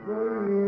ਹਰ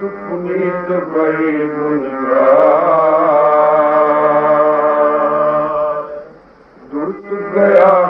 पुनी वई मु दुर्त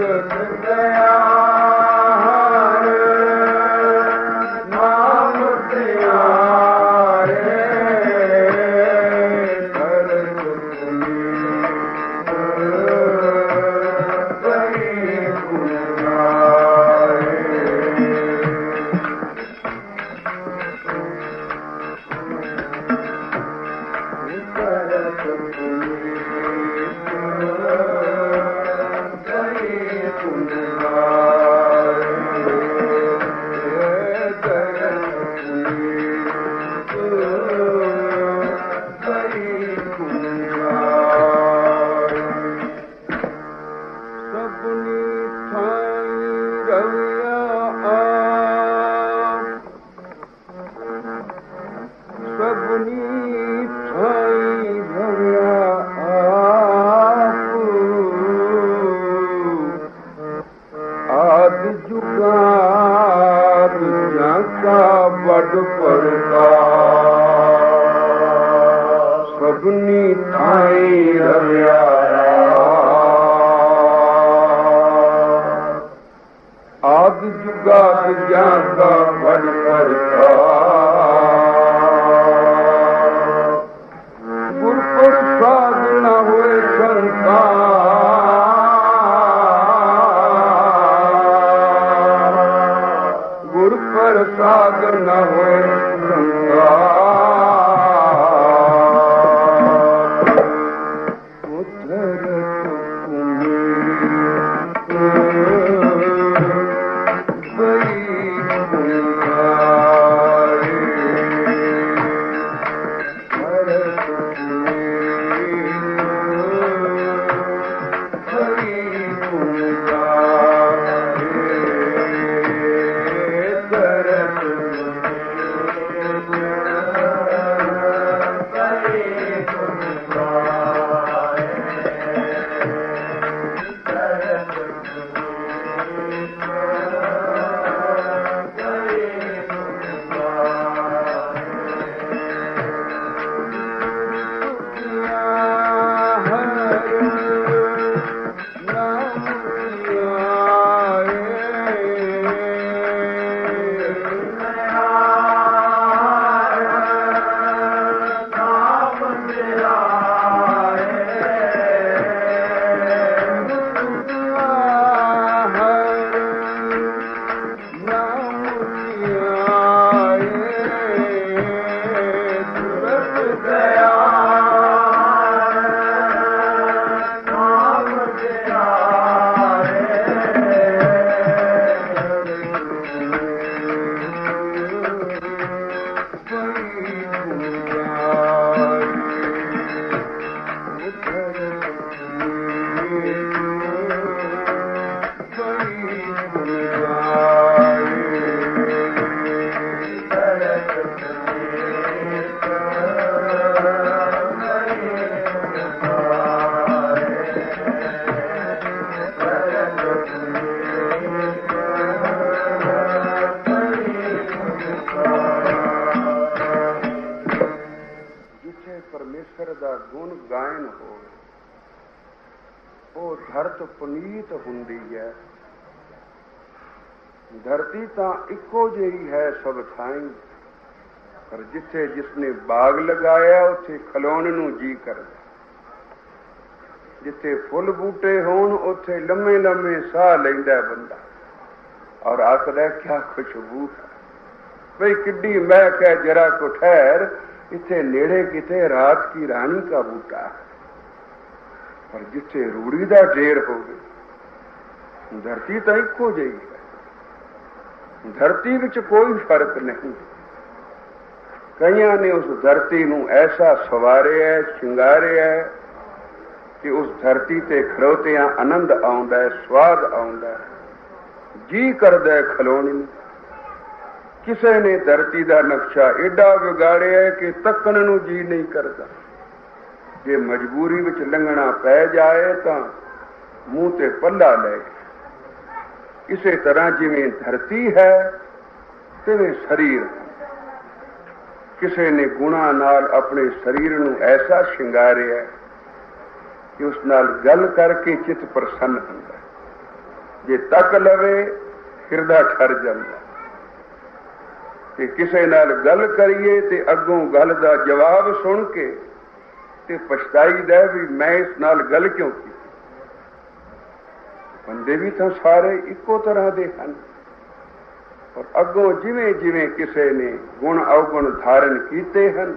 गया ¡Suscríbete al canal! ਪ੍ਰਸਾਦ ਨਾ ਹੋਏ ਤਾਂ ਇੱਕੋ ਜਿਹੀ ਹੈ ਸਭ ਥਾਈਂ। ਪਰ ਜਿੱਥੇ ਜਿਸਨੇ ਬਾਗ ਲਗਾਇਆ, ਉੱਥੇ ਖਲੋਣ ਨੂੰ ਜੀ ਕਰਦਾ। ਜਿੱਥੇ ਫੁੱਲ ਬੂਟੇ ਹੋਣ, ਉੱਥੇ ਲੰਮੇ ਲੰਮੇ ਸਾਹ ਲੈਂਦਾ ਬੰਦਾ। ਔਰ ਆਖਦਾ, ਕਿਆ ਖੁਸ਼ਬੂ ਹੈ। ਬਈ ਕਿੱਡੀ ਮਹਿਕ ਹੈ ਜਰਾ ਕੋ ਠਹਿਰ, ਇੱਥੇ ਨੇੜੇ ਕਿਤੇ ਰਾਤ ਕੀ ਰਾਣੀ ਦਾ ਬੂਟਾ ਪਰ ਜਿੱਥੇ ਰੂੜੀ ਦਾ ਢੇਰ ਹੋਵੇ, ਧਰਤੀ ਤਾਂ ਇੱਕੋ ਜਿਹੀ ਹੈ। ਧਰਤੀ ਵਿੱਚ ਕੋਈ ਫ਼ਰਕ ਨਹੀਂ। ਕਈਆਂ ਨੇ ਉਸ ਧਰਤੀ ਨੂੰ ਐਸਾ ਸਵਾਰਿਆ, ਸ਼ਿੰਗਾਰਿਆ ਕਿ ਉਸ ਧਰਤੀ ਤੇ ਖਲੋਤਿਆਂ ਆਨੰਦ ਆਉਂਦਾ ਹੈ ਸਵਾਦ ਆਉਂਦਾ। ਹੈ ਜੀ ਕਰਦਾ ਹੈ ਖਲੋਣ। ਨੂੰ ਕਿਸੇ ਨੇ ਧਰਤੀ ਦਾ ਨਕਸ਼ਾ ਏਡਾ ਵਿਗਾੜਿਆ ਕਿ ਤੱਕਣ ਨੂੰ ਜੀ ਨਹੀਂ ਕਰਦਾ। ਜੇ ਮਜਬੂਰੀ ਵਿੱਚ ਲੰਘਣਾ ਪੈ ਜਾਏ ਤਾਂ ਮੂੰਹ ਤੇ ਪੱਲਾ ਲੈ ਇਸੇ ਤਰ੍ਹਾਂ ਜਿਵੇਂ ਧਰਤੀ ਹੈ, ਤਿਵੇਂ ਸਰੀਰ ਕਿਸੇ ਨੇ ਗੁਣਾ ਨਾਲ ਆਪਣੇ ਸਰੀਰ ਨੂੰ ਐਸਾ ਸ਼ਿੰਗਾਰਿਆ ਕਿ ਉਸ ਨਾਲ ਗੱਲ ਕਰਕੇ ਚਿੱਤ ਪ੍ਰਸੰਨ ਹੁੰਦਾ ਜੇ ਤੱਕ ਲਵੇ, ਹਿਰਦਾ ਠਰ ਜਾਂਦਾ ਤੇ ਕਿਸੇ ਨਾਲ ਗੱਲ ਕਰੀਏ ਤੇ ਅੱਗੋਂ ਗੱਲ ਦਾ ਜਵਾਬ ਸੁਣ ਕੇ ਤੇ ਪਛਤਾਈਦਾ ਵੀ ਮੈਂ ਇਸ ਨਾਲ ਗੱਲ ਕਿਉਂ ਕੀਤੀ? ਬੰਦੇ ਵੀ ਤਾਂ ਸਾਰੇ ਇੱਕੋ ਤਰ੍ਹਾਂ ਦੇ ਹਨ। ਪਰ ਅੱਗੋਂ ਜਿਵੇਂ ਜਿਵੇਂ ਕਿਸੇ ਨੇ ਗੁਣ ਅਵਗੁਣ ਧਾਰਨ ਕੀਤੇ ਹਨ,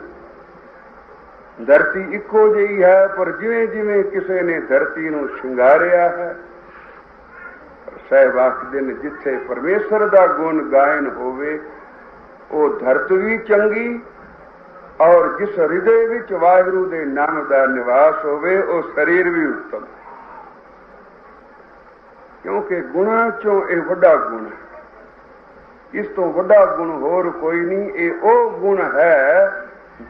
ਧਰਤੀ ਇੱਕੋ ਜਿਹੀ ਹੈ, ਪਰ ਜਿਵੇਂ ਜਿਵੇਂ ਕਿਸੇ ਨੇ ਧਰਤੀ ਨੂੰ ਸ਼ਿੰਗਾਰਿਆ ਹੈ ਸਹਿਬ ਆਖਦੇ ਨੇ, ਜਿੱਥੇ ਪਰਮੇਸ਼ਰ ਦਾ ਗੁਣ ਗਾਇਨ ਹੋਵੇ, ਉਹ ਧਰਤ ਵੀ ਚੰਗੀ ਔਰ ਜਿਸ ਹਿਰਦੇ ਵਿੱਚ ਵਾਹਿਗੁਰੂ ਦੇ ਨਾਮ ਦਾ ਨਿਵਾਸ ਹੋਵੇ, ਉਹ ਸਰੀਰ ਵੀ ਉੱਤਮ। ਹੈ ਕਿਉਂਕਿ ਗੁਣਾਂ ਚੋਂ ਇਹ ਵੱਡਾ ਗੁਣ ਹੈ। ਇਸ ਤੋਂ ਵੱਡਾ ਗੁਣ ਹੋਰ ਕੋਈ ਨਹੀਂ ਇਹ ਉਹ ਗੁਣ ਹੈ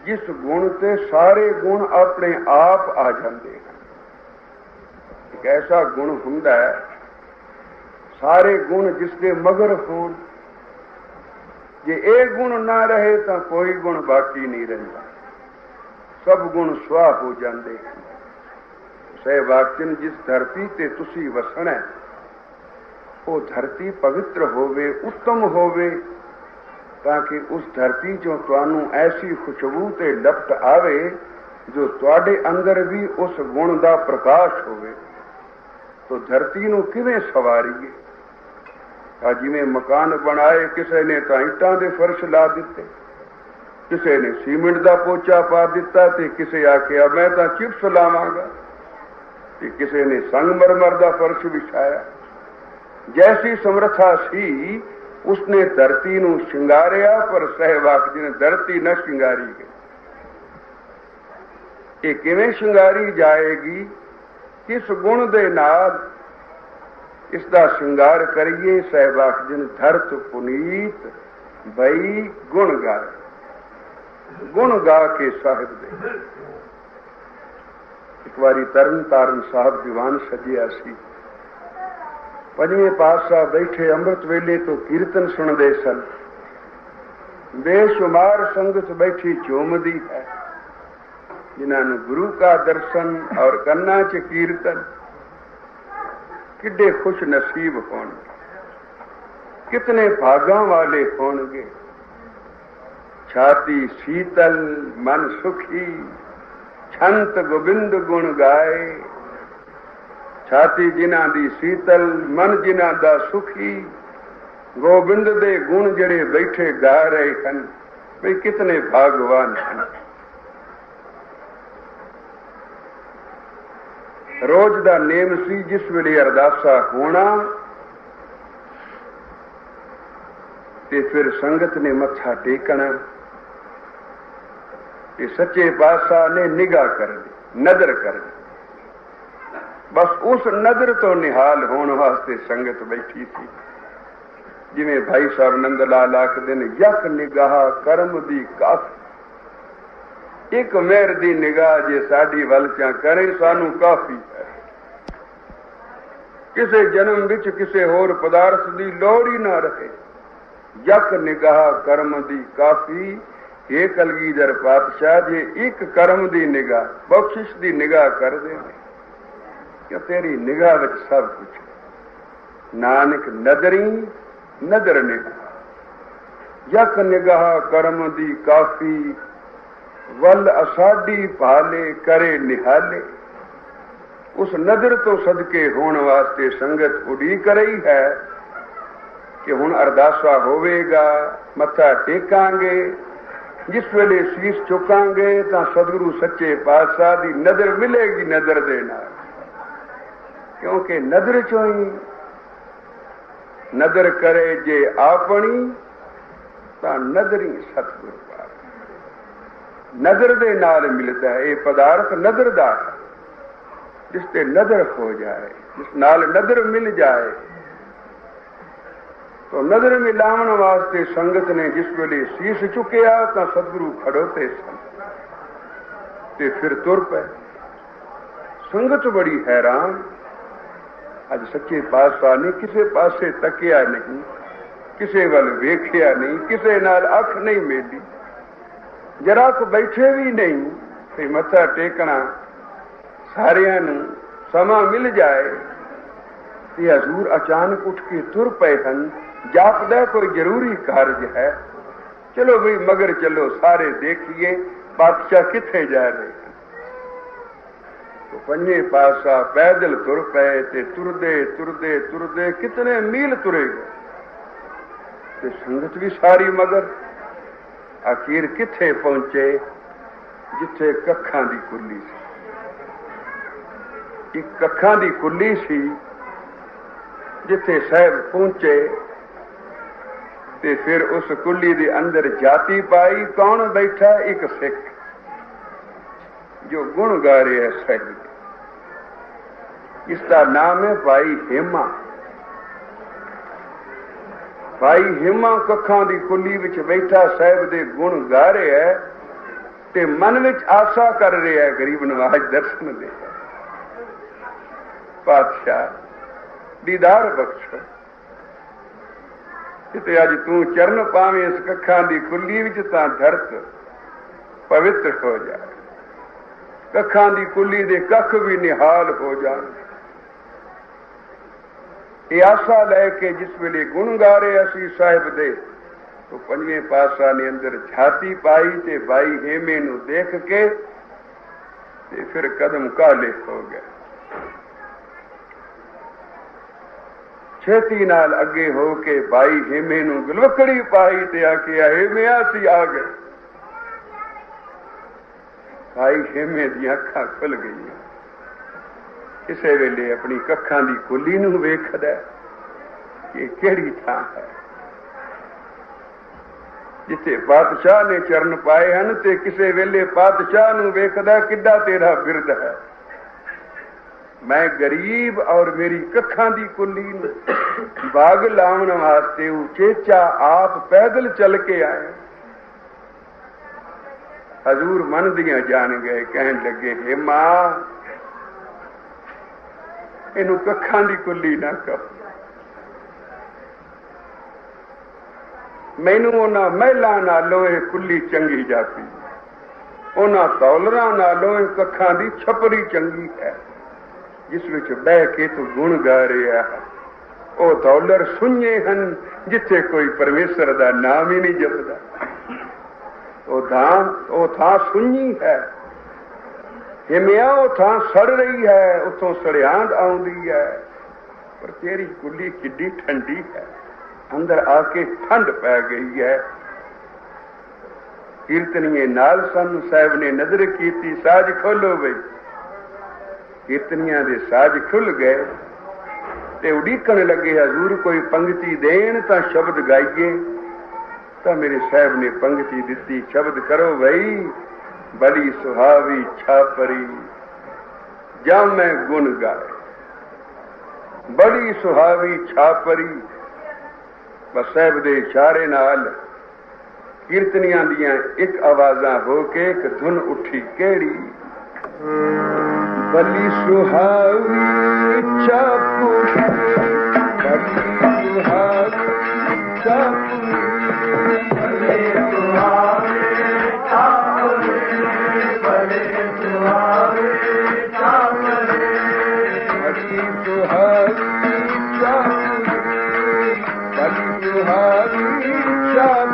ਜਿਸ ਗੁਣ ਤੇ ਸਾਰੇ ਗੁਣ ਆਪਣੇ ਆਪ ਆ ਜਾਂਦੇ ਹਨ। ਇੱਕ ਐਸਾ ਗੁਣ ਹੁੰਦਾ ਹੈ ਸਾਰੇ ਗੁਣ ਜਿਸ ਦੇ ਮਗਰ ਹੋਣ। ਜੇ ਇਹ ਗੁਣ ਨਾ ਰਹੇ ਤਾਂ ਕੋਈ ਗੁਣ ਬਾਕੀ ਨਹੀਂ ਰਹਿੰਦਾ। ਸਭ ਗੁਣ ਸੁਆਹ ਹੋ ਜਾਂਦੇ ਹਨ। ਸਹਿਬਾਗਚਨ ਜਿਸ ਧਰਤੀ ਤੇ ਤੁਸੀਂ ਵਸਣਾ ਹੈ, ਉਹ ਧਰਤੀ ਪਵਿੱਤਰ ਹੋਵੇ, ਉੱਤਮ ਹੋਵੇ, ਤਾਂ ਕਿ ਉਸ ਧਰਤੀ ਚੋਂ ਤੁਹਾਨੂੰ ਐਸੀ ਖੁਸ਼ਬੂ ਤੇ ਲਪਟ ਆਵੇ ਜੋ ਤੁਹਾਡੇ ਅੰਦਰ ਵੀ ਉਸ ਗੁਣ ਦਾ ਪ੍ਰਕਾਸ਼ ਹੋਵੇ। ਤੋ ਧਰਤੀ ਨੂੰ ਕਿਵੇਂ ਸਵਾਰੀਏ? ਆ ਜਿਵੇਂ ਮਕਾਨ ਬਣਾਏ, ਕਿਸੇ ਨੇ ਤਾਂ ਇੱਟਾਂ ਦੇ ਫਰਸ਼ ਲਾ ਦਿੱਤੇ। ਕਿਸੇ ਨੇ ਸੀਮਿੰਟ ਦਾ ਪੋਚਾ ਪਾ ਦਿੱਤਾ ਤੇ ਕਿਸੇ ਆਖਿਆ, ਮੈਂ ਤਾਂ ਚਿਪਸ ਲਾਵਾਂਗਾ। ਤੇ ਕਿਸੇ ਨੇ ਸੰਗਮਰਮਰ ਦਾ ਫਰਸ਼ ਵਿਛਾਇਆ। ਜੈਸੀ ਸਮਰੱਥਾ ਸੀ ਉਸਨੇ ਧਰਤੀ ਨੂੰ ਸ਼ਿੰਗਾਰਿਆ ਪਰ ਸਹਿਵਾਗ ਜੀ ਨੇ ਧਰਤੀ ਨਾ ਸ਼ਿੰਗਾਰੀ ਗਈ ਇਹ ਕਿਵੇਂ ਸ਼ਿੰਗਾਰੀ ਜਾਏਗੀ ਕਿਸ ਗੁਣ ਦੇ ਨਾਲ ਇਸ ਦਾ ਸ਼ਿੰਗਾਰ ਕਰੀਏ ਸਹਿਬਾਖ ਜਨ ਧਰਤ ਪੁਨੀਤ ਭਈ ਗੁਣ ਗਾਏ ਗੁਣ ਗਾ ਕੇ ਸਾਹਿਬ ਦੇ ਇੱਕ ਵਾਰੀ ਤਰਨ ਤਾਰਨ ਸਾਹਿਬ ਦੀਵਾਨ ਸਜਿਆ ਸੀ ਪੰਜਵੇਂ ਪਾਤਸ਼ਾਹ ਬੈਠੇ ਅੰਮ੍ਰਿਤ ਵੇਲੇ ਤੋਂ ਕੀਰਤਨ ਸੁਣਦੇ ਸਨ। ਬੇਸ਼ੁਮਾਰ ਸੰਗਤ ਬੈਠੀ ਝੂਮਦੀ ਹੈ। ਜਿਨ੍ਹਾਂ ਨੂੰ ਗੁਰੂ ਦਾ ਦਰਸ਼ਨ ਔਰ ਕੰਨਾਂ 'ਚ ਕੀਰਤਨ ਕਿੱਡੇ ਖੁਸ਼ ਨਸੀਬ ਹੋਣਗੇ। ਕਿਤਨੇ ਭਾਗਾਂ ਵਾਲੇ ਹੋਣਗੇ। ਛਾਤੀ ਸੀਤਲ, ਮਨ ਸੁਖੀ, ਛੰਤ ਗੋਬਿੰਦ ਗੁਣ ਗਾਏ। ਛਾਤੀ ਜਿਨ੍ਹਾਂ ਦੀ ਸੀਤਲ, ਮਨ ਜਿਨ੍ਹਾਂ ਦਾ ਸੁਖੀ, ਗੋਬਿੰਦ ਦੇ ਗੁਣ ਜਿਹੜੇ ਬੈਠੇ ਗਾ ਰਹੇ ਹਨ, ਵੀ ਕਿਤਨੇ ਭਾਗਵਾਨ ਹਨ। ਰੋਜ਼ ਦਾ ਨੇਮ ਸੀ, ਜਿਸ ਵੇਲੇ ਅਰਦਾਸਾ ਹੋਣਾ, ਤੇ ਫਿਰ ਸੰਗਤ ਨੇ ਮੱਥਾ ਟੇਕਣਾ। ਤੇ ਸੱਚੇ ਪਾਤਸ਼ਾਹ ਨੇ ਨਿਗਾਹ ਕਰਨੀ ਨਜ਼ਰ ਕਰਨੀ ਬਸ ਉਸ ਨਜ਼ਰ ਤੋਂ ਨਿਹਾਲ ਹੋਣ ਵਾਸਤੇ ਸੰਗਤ ਬੈਠੀ ਸੀ। ਜਿਵੇਂ ਭਾਈ ਸਾਹਿਬ ਨੰਦ ਲਾਲ ਆਖਦੇ ਨੇ, ਯਕ ਨਿਗਾਹ ਕਰਮ ਦੀ ਕਾਫੀ ਇੱਕ ਮਿਹਰ ਦੀ ਨਿਗਾਹ ਜੇ ਸਾਡੀ ਵੱਲ ਚਾ ਕਰੇ, ਸਾਨੂੰ ਕਾਫੀ ਹੈ। ਕਿਸੇ ਜਨਮ ਵਿੱਚ ਕਿਸੇ ਹੋਰ ਪਦਾਰਥ ਦੀ ਲੋੜ ਹੀ ਨਾ ਰਹੇ। ਯਕ ਨਿਗਾਹ ਕਰਮ ਦੀ ਕਾਫੀ। ਇਹ ਕਲਗੀਧਰ ਪਾਤਸ਼ਾਹ, ਜੇ ਇੱਕ ਕਰਮ ਦੀ ਨਿਗਾਹ, ਬਖਸ਼ਿਸ਼ ਦੀ ਨਿਗਾਹ ਕਰਦੇ ਨੇ ਕਿ ਤੇਰੀ ਨਿਗਾਹ ਵਿੱਚ ਸਭ ਕੁਝ ਨਾਨਕ ਨਦਰੀ, ਨਦਰ ਨਿਗਾਹ। ਯਕ ਨਿਗਾਹ ਕਰਮ ਦੀ ਕਾਫੀ, ਵੱਲ ਅਸਾਡੀ ਭਾਲੇ ਕਰੇ ਨਿਹਾਲੇ। ਉਸ ਨਦਰ ਤੋਂ ਸਦਕੇ ਹੋਣ ਵਾਸਤੇ ਸੰਗਤ ਉਡੀਕ ਰਹੀ ਹੈ ਕਿ ਹੁਣ ਅਰਦਾਸਾ ਹੋਵੇਗਾ, ਮੱਥਾ ਟੇਕਾਂਗੇ, ਜਿਸ ਵੇਲੇ ਸੀਸ ਚੁਕਾਂਗੇ ਤਾਂ ਸਤਿਗੁਰੂ ਸੱਚੇ ਪਾਤਸ਼ਾਹ ਦੀ ਨਜ਼ਰ ਮਿਲੇਗੀ ਨਜ਼ਰ ਦੇ ਨਾਲ। ਕਿਉਂਕਿ ਨਜ਼ਰ ਚੋਂ ਹੀ ਨਜ਼ਰ ਕਰੇ ਜੇ ਆਪਣੀ ਤਾਂ ਨਜ਼ਰੀ ਸਤਿਗੁਰ ਪਾਕ ਨਜ਼ਰ ਦੇ ਨਾਲ ਮਿਲਦਾ ਇਹ ਪਦਾਰਥ ਨਜ਼ਰ ਦਾ ਜਿਸ ਤੇ ਨਜ਼ਰ ਹੋ ਜਾਏ, ਜਿਸ ਨਾਲ ਨਜ਼ਰ ਮਿਲ ਜਾਏ। ਤੋ ਨਜ਼ਰ ਮਿਲਾਉਣ ਵਾਸਤੇ ਸੰਗਤ ਨੇ ਜਿਸ ਵੇਲੇ ਸੀਸ ਚੁੱਕਿਆ, ਤਾਂ ਸਤਿਗੁਰੂ ਖੜੋਤੇ ਸਨ। ਤੇ ਫਿਰ ਤੁਰ ਪਏ। ਸੰਗਤ ਬੜੀ ਹੈਰਾਨ ਅੱਜ ਸੱਚੇ ਪਾਤਸ਼ਾਹ ਨੇ ਕਿਸੇ ਪਾਸੇ ਤੱਕਿਆ ਨਹੀਂ ਕਿਸੇ ਵੱਲ ਵੇਖਿਆ ਨਹੀਂ ਕਿਸੇ ਨਾਲ ਅੱਖ ਨਹੀਂ ਮੇਲੀ ਜਰਾ ਕੋ ਬੈਠੇ ਵੀ ਨਹੀਂ ਤੇ ਮੱਥਾ ਟੇਕਣਾ ਸਾਰਿਆਂ ਨੂੰ ਸਮਾਂ ਮਿਲ ਜਾਏ ਤੇ ਹਜ਼ੂਰ ਅਚਾਨਕ ਉੱਠ ਕੇ ਤੁਰ ਪਏ ਹਨ ਜਾਪਦਾ ਕੋਈ ਜ਼ਰੂਰੀ ਕਾਰਜ ਹੈ ਚਲੋ ਵੀ ਮਗਰ ਚਲੋ ਸਾਰੇ ਦੇਖੀਏ ਬਾਦਸ਼ਾਹ ਕਿੱਥੇ ਜਾ ਰਹੇ ਹਨ ਤੋ ਪੰਜੇ ਪਾਸਾ ਪੈਦਲ ਤੁਰ ਪਏ ਤੇ ਤੁਰਦੇ ਤੁਰਦੇ ਤੁਰਦੇ ਕਿਤਨੇ ਮੀਲ ਤੁਰੇ ਗਏ। ਤੇ ਸੰਗਤ ਵੀ ਸਾਰੀ ਮਗਰ। ਅਖੀਰ ਕਿੱਥੇ ਪਹੁੰਚੇ? ਜਿੱਥੇ ਕੱਖਾਂ ਦੀ ਕੁੱਲੀ ਸੀ। ਇੱਕ ਕੱਖਾਂ ਦੀ ਕੁੱਲੀ ਸੀ ਜਿੱਥੇ ਸਾਹਿਬ ਪਹੁੰਚੇ ਤੇ ਫਿਰ ਉਸ ਕੁੱਲੀ ਦੇ ਅੰਦਰ ਜਾਤੀ ਪਾਈ ਕੌਣ ਬੈਠਾ? ਇੱਕ ਸਿੱਖ। ਜੋ ਗੁਣ ਗਾ ਰਿਹਾ ਸਾਹਿਬ ਇਸ ਦਾ ਨਾਮ ਹੈ ਭਾਈ ਹਿਮਾ। ਭਾਈ ਹਿਮਾ ਕੱਖਾਂ ਦੀ ਕੁੱਲੀ ਵਿੱਚ ਬੈਠਾ ਸਾਹਿਬ ਦੇ ਗੁਣ ਗਾ ਰਿਹਾ ਹੈ ਤੇ ਮਨ ਵਿੱਚ ਆਸਾ ਕਰ ਰਿਹਾ ਹੈ ਗਰੀਬ ਨਵਾਜ ਦਰਸ਼ਨ ਦੇ। ਪਾਤਸ਼ਾਹ, ਦੀਦਾਰ ਬਖਸ਼ੋ। ਕਿਤੇ ਅੱਜ ਤੂੰ ਚਰਨ ਪਾਵੇਂ ਇਸ ਕੱਖਾਂ ਦੀ ਕੁੱਲੀ ਵਿੱਚ ਤਾਂ ਧਰਤ ਪਵਿੱਤਰ ਹੋ ਜਾਏ ਕੱਖਾਂ ਦੀ ਕੁੱਲੀ ਦੇ ਕੱਖ ਵੀ ਨਿਹਾਲ ਹੋ ਜਾਣ। ਇਹ ਆਸਾ ਲੈ ਕੇ ਜਿਸ ਵੇਲੇ ਗੁਣ ਗਾ ਰਹੇ ਅਸੀਂ ਸਾਹਿਬ ਦੇ ਤੋ ਪੰਜਵੇਂ ਪਾਸਾ ਨੇ ਅੰਦਰ ਛਾਤੀ ਪਾਈ ਤੇ ਬਾਈ ਹੇਮੇ ਨੂੰ ਦੇਖ ਕੇ ਤੇ ਫਿਰ ਕਦਮ ਕਾਲੇ ਹੋ ਗਏ। ਛੇਤੀ ਨਾਲ ਅੱਗੇ ਹੋ ਕੇ ਬਾਈ ਹੇਮੇ ਨੂੰ ਗਲਵਕੜੀ ਪਾਈ ਤੇ ਆ ਕੇ, ਹੇਮਿਆ ਸੀ ਆ ਗਏ। ਬਾਈ ਹੇਮੇ ਦੀਆਂ ਅੱਖਾਂ ਖੁੱਲ ਗਈਆਂ। ਕਿਸੇ ਵੇਲੇ ਆਪਣੀ ਕੱਖਾਂ ਦੀ ਕੁੱਲੀ ਨੂੰ ਵੇਖਦਾ ਕਿ ਕਿਹੜੀ ਥਾਂ ਹੈ। ਜਿੱਥੇ ਪਾਤਸ਼ਾਹ ਨੇ ਚਰਨ ਪਾਏ ਹਨ, ਤੇ ਕਿਸੇ ਵੇਲੇ ਪਾਤਸ਼ਾਹ ਨੂੰ ਵੇਖਦਾ ਕਿੱਡਾ ਤੇਰਾ ਬਿਰਦ ਹੈ। ਮੈਂ ਗਰੀਬ ਔਰ ਮੇਰੀ ਕੱਖਾਂ ਦੀ ਕੁੱਲੀ ਨੂੰ ਬਾਗ ਲਾਉਣ ਵਾਸਤੇ ਉਚੇਚਾ ਆਪ ਪੈਦਲ ਚੱਲ ਕੇ ਆਇਆ। ਹਜ਼ੂਰ ਮੰਨਦੀਆਂ ਜਾਣ ਗਏ ਕਹਿਣ ਲੱਗੇ, ਹੇ ਮਾਂ, ਇਹਨੂੰ ਕੱਖਾਂ ਦੀ ਕੁੱਲੀ ਨਾ ਕਰ ਮੈਨੂੰ ਉਹਨਾਂ ਮਹਿਲਾ ਨਾਲੋਂ ਇਹ ਕੁੱਲੀ ਚੰਗੀ ਜਾਪੀ। ਉਹਨਾਂ ਤੌਲਰਾਂ ਨਾਲੋਂ ਇਹ ਕੱਖਾਂ ਦੀ ਛਪਰੀ ਚੰਗੀ ਹੈ। ਜਿਸ ਵਿੱਚ ਬਹਿ ਕੇ ਤੂੰ ਗੁਣ ਗਾ ਰਿਹਾ ਹੈ। ਉਹ ਦੌਲਰ ਸੁਣਨੇ ਹਨ, ਜਿੱਥੇ ਕੋਈ ਪਰਮੇਸ਼ਰ ਦਾ ਨਾਮ ਹੀ ਨਹੀਂ ਜਪਦਾ। ਉਹ ਥਾਂ ਉਹ ਥਾਂ ਸੁਣੀ ਹੈ। ਹਿਮਿਆ ਉਹ ਥਾਂ ਸੜ ਰਹੀ ਹੈ, ਉਥੋਂ ਸੜਿਆਂਦ ਆਉਂਦੀ ਹੈ। ਪਰ ਤੇਰੀ ਕੁੱਲੀ ਕਿੱਡੀ ਠੰਡੀ ਹੈ, ਅੰਦਰ ਆ ਕੇ ਠੰਡ ਪੈ ਗਈ ਹੈ। ਕੀਰਤਨੀਏ ਨਾਲ ਸਾਨੂੰ ਸਾਹਿਬ ਨੇ ਨਜ਼ਰ ਕੀਤੀ, ਸਾਜ ਖੋਲੋ ਬਈ। ਕੀਰਤਨੀਆਂ ਦੇ ਸਾਜ ਖੁੱਲ ਗਏ ਤੇ ਉਡੀਕਣ ਲੱਗੇ, ਹਜ਼ੂਰ ਕੋਈ ਪੰਗਤੀ ਦੇਣ ਤਾਂ ਸ਼ਬਦ ਗਾਈਏ। ਤਾਂ ਮੇਰੇ ਸਾਹਿਬ ਨੇ ਪੰਕਤੀ ਦਿੱਤੀ, ਸ਼ਬਦ ਕਰੋ ਬਈ ਬੜੀ ਸੁਹਾਵੀ ਛਾਪਰੀ। ਜਾਂ ਮੈਂ ਗੁਣ ਗਾਏ। ਬੜੀ ਸੁਹਾਵੀ ਛਾਪਰੀ। ਬਸ ਸਾਹਿਬ ਦੇ ਇਸ਼ਾਰੇ ਨਾਲ ਕੀਰਤਨੀਆਂ ਦੀਆਂ ਇੱਕ ਆਵਾਜ਼ਾਂ ਹੋ ਕੇ ਇੱਕ ਧੁਨ ਉੱਠੀ ਕਿਹੜੀ? ਬਲੀ ਸੁਹਾਵੀ ਛਾਪਰੀ। ਬਲੀ ਸੁਹਾਵੀ ਛਾਪਰੀ। हरी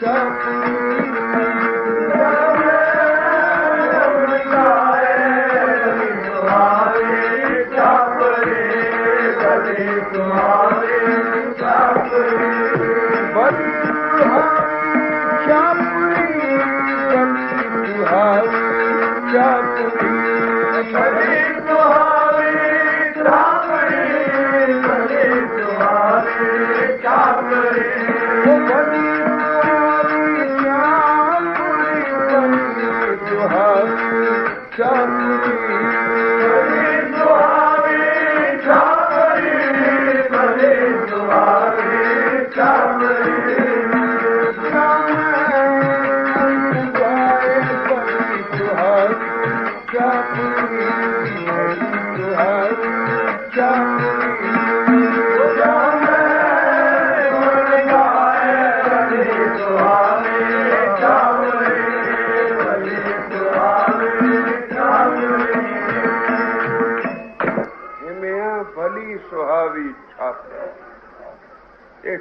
Chuck.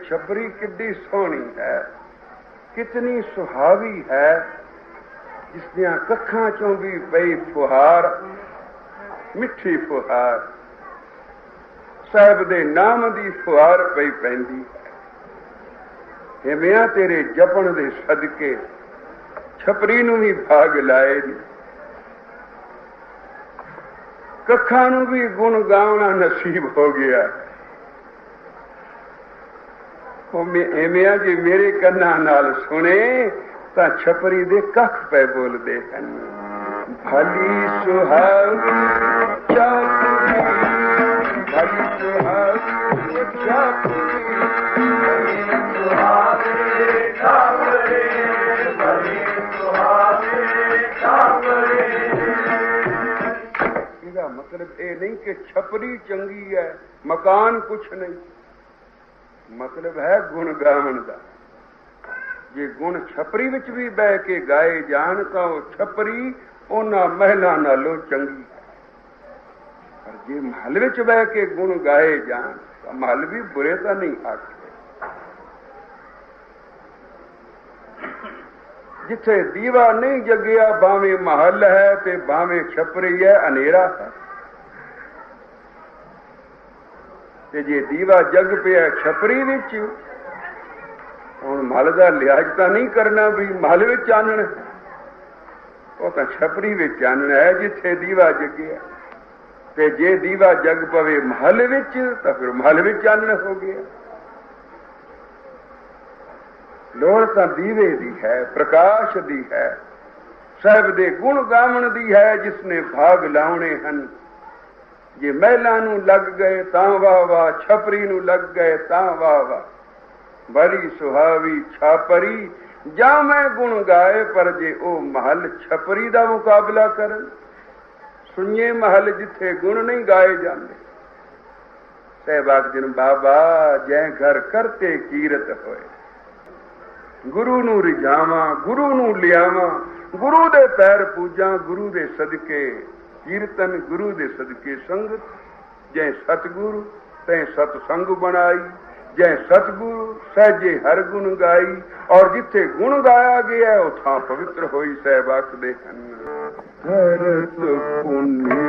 ਛਬਰੀ ਕਿੱਡੀ ਸੋਹਣੀ ਹੈ, ਕਿਤਨੀ ਸੁਹਾਵੀ ਹੈ ਜਿਸ ਦੀਆਂ ਕੱਖਾਂ ਚੋਂ ਵੀ ਪਈ ਫੁਹਾਰ, ਮਿੱਠੀ ਫੁਹਾਰ। ਸਾਹਿਬ ਦੇ ਨਾਮ ਦੀ ਫੁਹਾਰ ਪਈ ਪੈਂਦੀ ਹੈ। ਹਿਮਿਆ ਤੇਰੇ ਜਪਣ ਦੇ ਸਦਕੇ ਛਪਰੀ ਨੂੰ ਵੀ ਭਾਗ ਲਾਏ ਨੇ। ਕੱਖਾਂ ਨੂੰ ਵੀ ਗੁਣ ਗਾਉਣਾ ਨਸੀਬ ਹੋ ਗਿਆ। ਉਹ ਮੈਂ ਐਵੇਂ ਜੇ ਮੇਰੇ ਕੰਨਾਂ ਨਾਲ ਸੁਣੇ, ਤਾਂ ਛਪਰੀ ਦੇ ਕੱਖ ਪੈ ਬੋਲਦੇ ਹਨ। ਭਲੀ ਸੁਹਾਵੀ ਚਾਪਰੀ ਭਲੀ ਸੁਹਾਵੀ ਚਾਪਰੀ ਭਲੀ ਸੁਹਾਵੀ ਚਾਪਰੀ ਭਲੀ ਸੁਹਾਵੀ ਚਾਪਰੀ ਇਹਦਾ ਮਤਲਬ ਇਹ ਨਹੀਂ ਕਿ ਛਪਰੀ ਚੰਗੀ ਹੈ, ਮਕਾਨ ਕੁਛ ਨਹੀਂ। ਮਤਲਬ ਹੈ ਗੁਣ ਗਾਉਣ ਦਾ। ਜੇ ਗੁਣ ਛਪਰੀ ਵਿੱਚ ਵੀ ਬਹਿ ਕੇ ਗਾਏ ਜਾਣ, ਤਾਂ ਉਹ ਛਪਰੀ ਉਹਨਾਂ ਮਹਿਲਾਂ ਨਾਲੋਂ ਚੰਗੀ ਹੈ। ਪਰ ਜੇ ਮਹਲ ਵਿੱਚ ਬਹਿ ਕੇ ਗੁਣ ਗਾਏ ਜਾਣ, ਤਾਂ ਮਹਲ ਵੀ ਬੁਰੇ ਤਾਂ ਨਹੀਂ ਆਖੇ। ਜਿੱਥੇ ਦੀਵਾ ਨਹੀਂ ਜਗਿਆ ਬਾਵੇਂ ਮਹਲ ਹੈ ਤੇ ਬਾਵੇਂ ਛਪਰੀ ਹੈ, ਹਨੇਰਾ ਹੈ। ਤੇ ਜੇ ਦੀਵਾ ਜਗ ਪਿਆ ਛਪਰੀ ਵਿੱਚ, ਹੁਣ ਮਹਲ ਦਾ ਲਿਹਾਜ਼ ਤਾਂ ਨਹੀਂ ਕਰਨਾ ਵੀ ਮਹਲ ਵਿੱਚ ਚਾਨਣ ਉਹ ਤਾਂ ਛਪਰੀ ਵਿੱਚ ਚਾਨਣ ਹੈ ਜਿੱਥੇ ਦੀਵਾ ਜਗਿਆ ਤੇ ਜੇ ਦੀਵਾ ਜਗ ਪਵੇ ਮਹਲ ਵਿੱਚ, ਤਾਂ ਫਿਰ ਮਹਲ ਵਿੱਚ ਆਨਣ ਹੋ ਗਿਆ। ਲੋੜ ਤਾਂ ਦੀਵੇ ਦੀ ਹੈ, ਪ੍ਰਕਾਸ਼ ਦੀ ਹੈ, ਸਾਹਿਬ ਦੇ ਗੁਣ ਗਾਵਣ ਦੀ ਹੈ ਜਿਸਨੇ ਭਾਗ ਲਾਉਣੇ ਹਨ। ਜੇ ਮਹਿਲਾਂ ਨੂੰ ਲੱਗ ਗਏ ਤਾਂ ਵਾਹ ਵਾਹ, ਛਪਰੀ ਨੂੰ ਲੱਗ ਗਏ ਤਾਂ ਵਾਹ ਵਾਹ। ਬੜੀ ਸੁਹਾਵੀ ਛਾਪਰੀ, ਜਾਂ ਮੈਂ ਗੁਣ ਗਾਏ, ਪਰ ਜੇ ਉਹ ਮਹਲ ਛਪਰੀ ਦਾ ਮੁਕਾਬਲਾ ਕਰਨ, ਸੁਣੀਏ ਮਹਲ ਜਿੱਥੇ ਗੁਣ ਨਹੀਂ ਗਾਏ ਜਾਂਦੇ। ਸਹਿਬਾਗ ਜਨ, ਬਾਬਾ, ਜੈ ਘਰ ਕਰਤੇ ਕੀਰਤ ਹੋਏ। ਗੁਰੂ ਨੂੰ ਰਿਝਾਵਾਂ, ਗੁਰੂ ਨੂੰ ਲਿਆਵਾਂ, ਗੁਰੂ ਦੇ ਪੈਰ ਪੂਜਾਂ, ਗੁਰੂ ਦੇ ਸਦਕੇ। ਕੀਰਤਨ ਗੁਰੂ ਦੇ ਸਦਕੇ ਸੰਗਤ ਜੈ ਸਤਗੁਰੂ ਤੈ ਸਤ ਸੰਗ ਬਣਾਈ, ਜੈ ਸਤਗੁਰੂ ਸਹਿਜੇ ਹਰ ਗੁਣ ਗਾਈ, ਔਰ ਜਿੱਥੇ ਗੁਣ ਗਾਇਆ ਗਿਆ, ਉਹ ਥਾਂ ਪਵਿੱਤਰ ਹੋਈ ਸਹਿਬ ਆਖਦੇ ਹਨ। ਧਰਤ ਪੁੰਨੀ